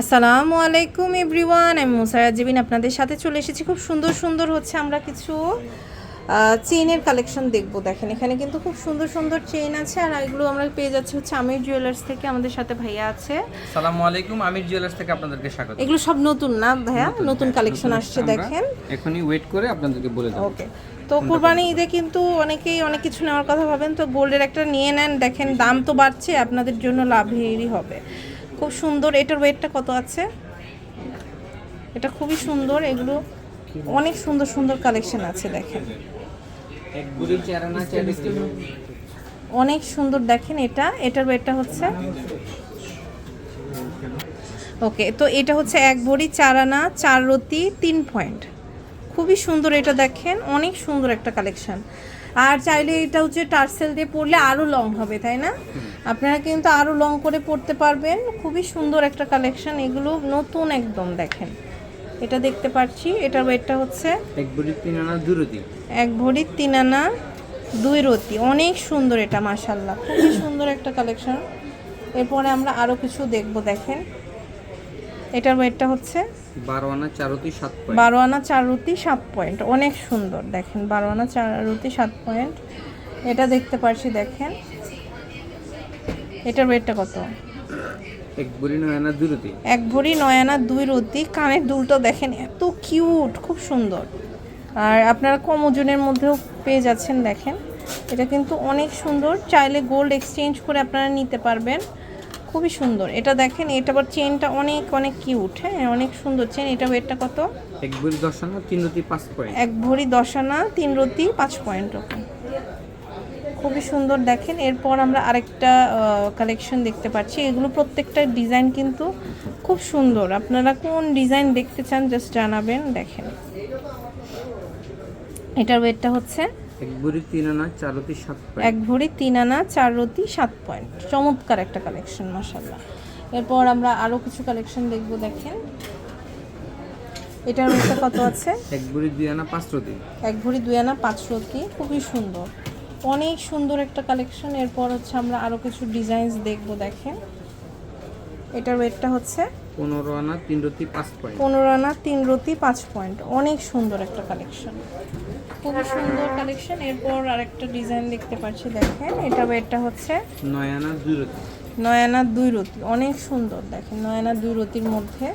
আসসালামু আলাইকুম এভরিওয়ান আমি মুসারা জিবিন আপনাদের সাথে চলে এসেছি। খুব সুন্দর সুন্দর হচ্ছে আমরা কিছু চেইনের কালেকশন দেখব। দেখেন এখানে কিন্তু খুব সুন্দর সুন্দর চেইন আছে আর এগুলো আমরা পেয়ে যাচ্ছি হচ্ছে আমির জুয়েলার্স থেকে আমাদের সাথে ভাইয়া আছে। সালামু আলাইকুম আমির জুয়েলার্স থেকে আপনাদেরকে স্বাগত। এগুলো সব নতুন না ভাইয়া? নতুন হ্যাঁ, কালেকশন আসছে দেখেন। এখনই ওয়েট করে আপনাদেরকে বলে দেবো। ওকে তো কুরবানি ঈদে কিন্তু অনেকেই অনেক কিছু নেওয়ার কথা ভাবেন তো গোল্ডের একটা নিয়ে নেন। দেখেন দাম তো বাড়ছে আপনাদের জন্য লাভেরই হবে। খুব সুন্দর। এটার ওয়েটটা কত আছে? এটা খুবই সুন্দর, এগুলো অনেক সুন্দর সুন্দর কালেকশন আছে, দেখেন। অনেক সুন্দর, দেখেন এটা। এটার ওয়েটটা হচ্ছে ওকে, তো এটা হচ্ছে এক ভরি, চার আনা, চার রতি, তিন পয়েন্ট। খুবই সুন্দর এটা, দেখেন। অনেক সুন্দর একটা কালেকশন আর চাইলে এটা হচ্ছে টার্সেল দিয়ে পড়লে আরও লং হবে, তাই না? আপনারা কিন্তু আরও লং করে পরতে পারবেন। খুবই সুন্দর একটা কালেকশন এগুলো নতুন একদম দেখেন। এটা দেখতে পাচ্ছি এটার ওয়েটটা হচ্ছে এক বুড়ির তিন আনা দূরতি এক ভরি তিন আনা দুই রতি। অনেক সুন্দর এটা মাশাল্লাহ খুবই সুন্দর একটা কালেকশন এরপরে আমরা আরও কিছু দেখব দেখেন। এটার ওয়েটটা হচ্ছে বারো আনা চারতি সাত পয়েন্ট বারো আনা চার রুটি সাত পয়েন্ট অনেক সুন্দর দেখেন। বারো আনা চার রুটি সাত পয়েন্ট এটা দেখতে পারছি দেখেন। এটার ওয়েটটা কত? এক বুড়ি নয় আনা দূরতি এক ভরি নয় আনা দুই রতি কানের দুলটা দেখেন এত কিউট খুব সুন্দর। আর আপনারা কম ওজনের মধ্যেও পেয়ে যাচ্ছেন দেখেন। এটা কিন্তু অনেক সুন্দর চাইলে গোল্ড এক্সচেঞ্জ করে আপনারা নিতে পারবেন। খুবই সুন্দর। এটা দেখেন এটা আবার চেনটা অনেক অনেক কিউট হ্যাঁ অনেক সুন্দর চেন এটা ওয়েটটা কত? এক ভরি দশ আনা তিন রতি পাঁচ পয়েন্ট এক ভরি দশ আনা তিন রতি পাঁচ পয়েন্ট ওকে। খুবই সুন্দর দেখেন। এরপর আমরা আরেকটা কালেকশন দেখতে পাচ্ছি। এগুলো প্রত্যেকটা ডিজাইন কিন্তু খুব সুন্দর। আপনারা কোন ডিজাইন দেখতে চান জাস্ট জানাবেন দেখেন। এটার ওয়েটটা হচ্ছে? এক তিন আনা চারতি ভরি তিন আনা চার রতি সাত পয়েন্ট চমৎকার একটা কালেকশন মাসাল্লাহ এরপর আমরা আরও কিছু কালেকশন দেখব দেখেন। এটার ওয়েটটা কত আছে? এক ভরি দুই আনা পাঁচ রতি। এক ভরি দুই আনা পাঁচ রতি। খুবই সুন্দর। অনেক সুন্দর একটা কালেকশন এরপর হচ্ছে আমরা আরও কিছু ডিজাইনস দেখব দেখেন। এটার ওয়েটটা হচ্ছে পনেরো আনা তিন রতি পাঁচ পয়েন্ট পনেরো আনা তিন রতি পাঁচ পয়েন্ট অনেক সুন্দর একটা কালেকশন খুব সুন্দর কালেকশন এরপর আরেকটা ডিজাইন দেখতে পাচ্ছি দেখেন। এটা ওয়েটটা হচ্ছে নয় আনা দুই রতি। নয় আনা দুই রতি। অনেক সুন্দর দেখেন। নয় আনা দুই রতির মধ্যে।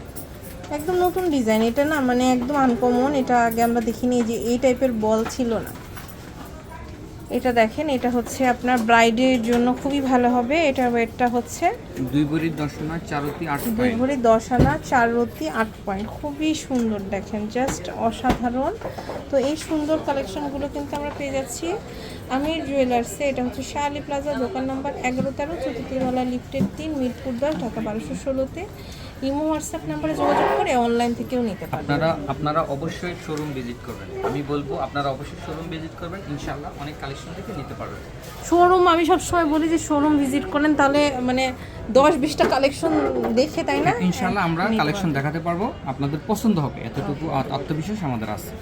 একদম নতুন ডিজাইন এটা না মানে একদম আনকমন এটা আগে আমরা দেখিনি যে এই টাইপের বল ছিল না। এটা দেখেন এটা হচ্ছে আপনার ব্রাইডের জন্য খুবই ভালো হবে। এটার ওয়েটটা হচ্ছে দুই বুড়ির দশ আনা চারতি আট দুই ভরি দশ আনা চার রতি আট পয়েন্ট। খুবই সুন্দর দেখেন জাস্ট অসাধারণ। তো এই সুন্দর কালেকশনগুলো কিন্তু আমরা পেয়ে যাচ্ছি আমির জুয়েলার্সে এটা হচ্ছে শাহালি প্লাজা দোকান নাম্বার এগারো তেরো চতুর্থতলা লিফটের তিন মিরপুর দশ ঢাকা বারোশো ষোলোতে। ইমো হোয়াটসঅ্যাপ নাম্বারে যোগাযোগ করে অনলাইন থেকেও নিতে পারবেন। আপনারা আপনারা অবশ্যই শোরুম ভিজিট করবেন। আমি বলব আপনারা অবশ্যই শোরুম ভিজিট করবেন। ইনশাআল্লাহ অনেক কালেকশন থেকে নিতে পারবেন শোরুম আমি সবসময় বলি যে শোরুম ভিজিট করেন তাহলে মানে দশ বিশটা কালেকশন দেখে তাই না? ইনশাআল্লাহ আমরা কালেকশন দেখাতে পারব আপনাদের পছন্দ হবে এতটুকু আত্মবিশ্বাস আমাদের আছে।